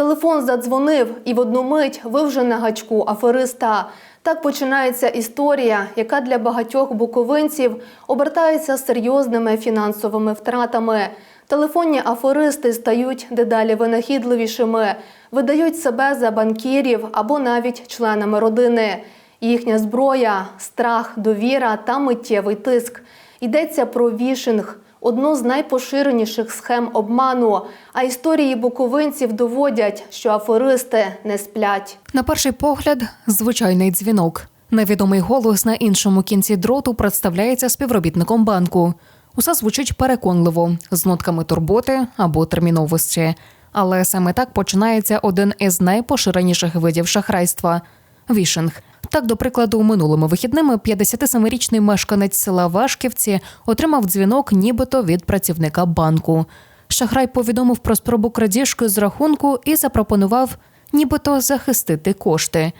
Телефон задзвонив, і в одну мить ви вже на гачку афериста. Так починається історія, яка для багатьох буковинців обертається серйозними фінансовими втратами. Телефонні аферисти стають дедалі винахідливішими, видають себе за банкірів або навіть членами родини. Їхня зброя страх, довіра та миттєвий тиск. Йдеться про вішинг одну з найпоширеніших схем обману. А історії буковинців доводять, що аферисти не сплять. На перший погляд, звичайний дзвінок. Невідомий голос на іншому кінці дроту представляється співробітником банку. Усе звучить переконливо, з нотками турботи або терміновості. Але саме так починається один із найпоширеніших видів шахрайства вішинг. Так, до прикладу, минулими вихідними 57-річний мешканець села Вашківці отримав дзвінок, нібито від працівника банку. Шахрай повідомив про спробу крадіжки з рахунку і запропонував нібито захистити кошти.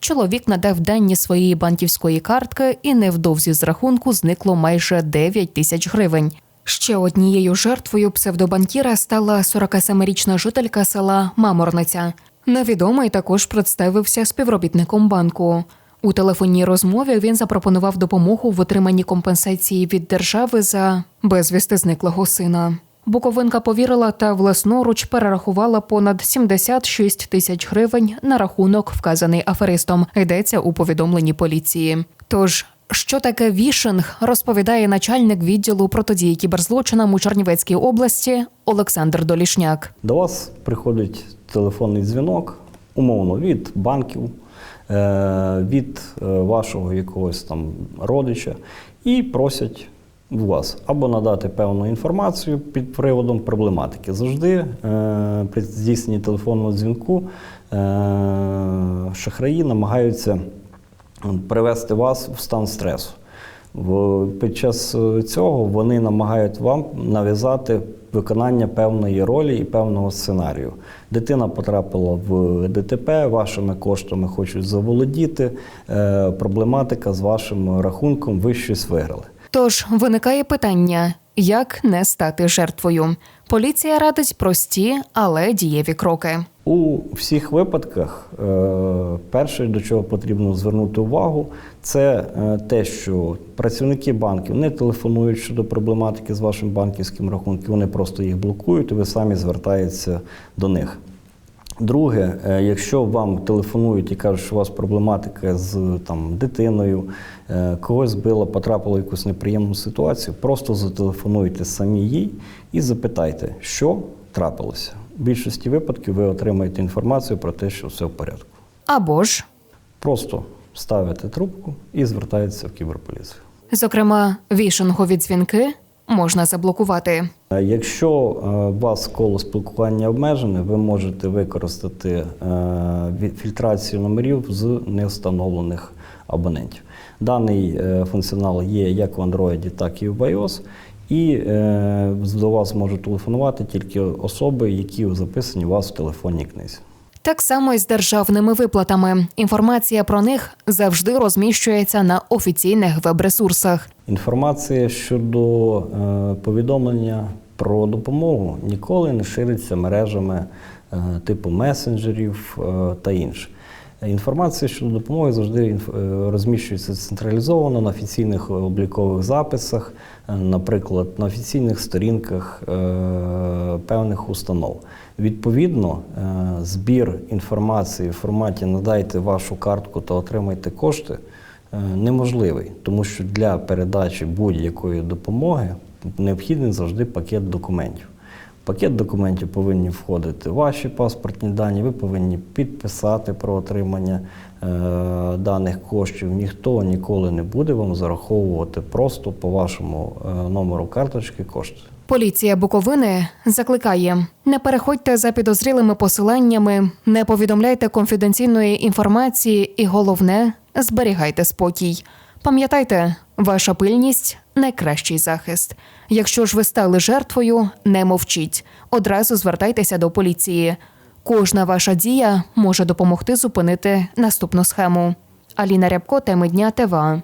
Чоловік надав дані своєї банківської картки, і невдовзі з рахунку зникло майже 9 тисяч гривень. Ще однією жертвою псевдобанкіра стала 47-річна жителька села Маморниця. Невідомий також представився співробітником банку. У телефонній розмові він запропонував допомогу в отриманні компенсації від держави за безвісти зниклого сина. Буковинка повірила та власноруч перерахувала понад 76 тисяч гривень на рахунок, вказаний аферистом. Йдеться у повідомленні поліції. Тож, що таке вішинг, розповідає начальник відділу протидії кіберзлочинам у Чернівецькій області Олександр Долішняк. До вас приходить телефонний дзвінок, умовно, від банків, е, від е, вашого якогось там родича, і просять вас або надати певну інформацію під приводом проблематики. Завжди е, при здійсненні телефонного дзвінку шахраї намагаються привести вас в стан стресу. Під час е, цього вони намагають вам нав'язати виконання певної ролі і певного сценарію. Дитина потрапила в ДТП, вашими коштами хочуть заволодіти. е, Проблематика з вашим рахунком, ви щось виграли. Тож виникає питання, як не стати жертвою. Поліція радить прості, але дієві кроки. У всіх випадках е, перше, до чого потрібно звернути увагу, це е, те, що працівники банків не телефонують щодо проблематики з вашим банківським рахунком, вони просто їх блокують, і ви самі звертаєтеся до них. Друге, е, якщо вам телефонують і кажуть, що у вас проблематика з там, дитиною, когось збила, потрапила в якусь неприємну ситуацію, просто зателефонуйте самі їй і запитайте, що трапилося. В більшості випадків ви отримаєте інформацію про те, що все в порядку. Або ж, Просто ставите трубку і звертаєтеся в кіберполіцію. зокрема, вішингові дзвінки можна заблокувати. Якщо е, у вас коло спілкування обмежене, ви можете використати е, фільтрацію номерів з невстановлених абонентів. Даний е, функціонал є як в Android, так і в iOS. І е, до вас можуть телефонувати тільки особи, які записані у вас в телефонній книзі. Так само і з державними виплатами. Інформація про них завжди розміщується на офіційних веб-ресурсах. Інформація щодо е, повідомлення про допомогу ніколи не шириться мережами е, типу месенджерів е, та інше. Інформація щодо допомоги завжди е, розміщується централізовано на офіційних облікових записах, е, наприклад, на офіційних сторінках е, певних установ. Відповідно, збір інформації в форматі надайте вашу картку та отримайте кошти неможливий, тому що для передачі будь-якої допомоги необхідний завжди пакет документів. Пакет документів повинні входити ваші паспортні дані, ви повинні підписати про отримання е, даних коштів. Ніхто ніколи не буде вам зараховувати просто по вашому е, номеру карточки кошти. Поліція Буковини закликає: не переходьте за підозрілими посиланнями, не повідомляйте конфіденційної інформації, і головне зберігайте спокій. Пам'ятайте, ваша пильність найкращий захист. Якщо ж ви стали жертвою, не мовчіть. Одразу звертайтеся до поліції. Кожна ваша дія може допомогти зупинити наступну схему. Аліна Рябко, теми дня ТВА.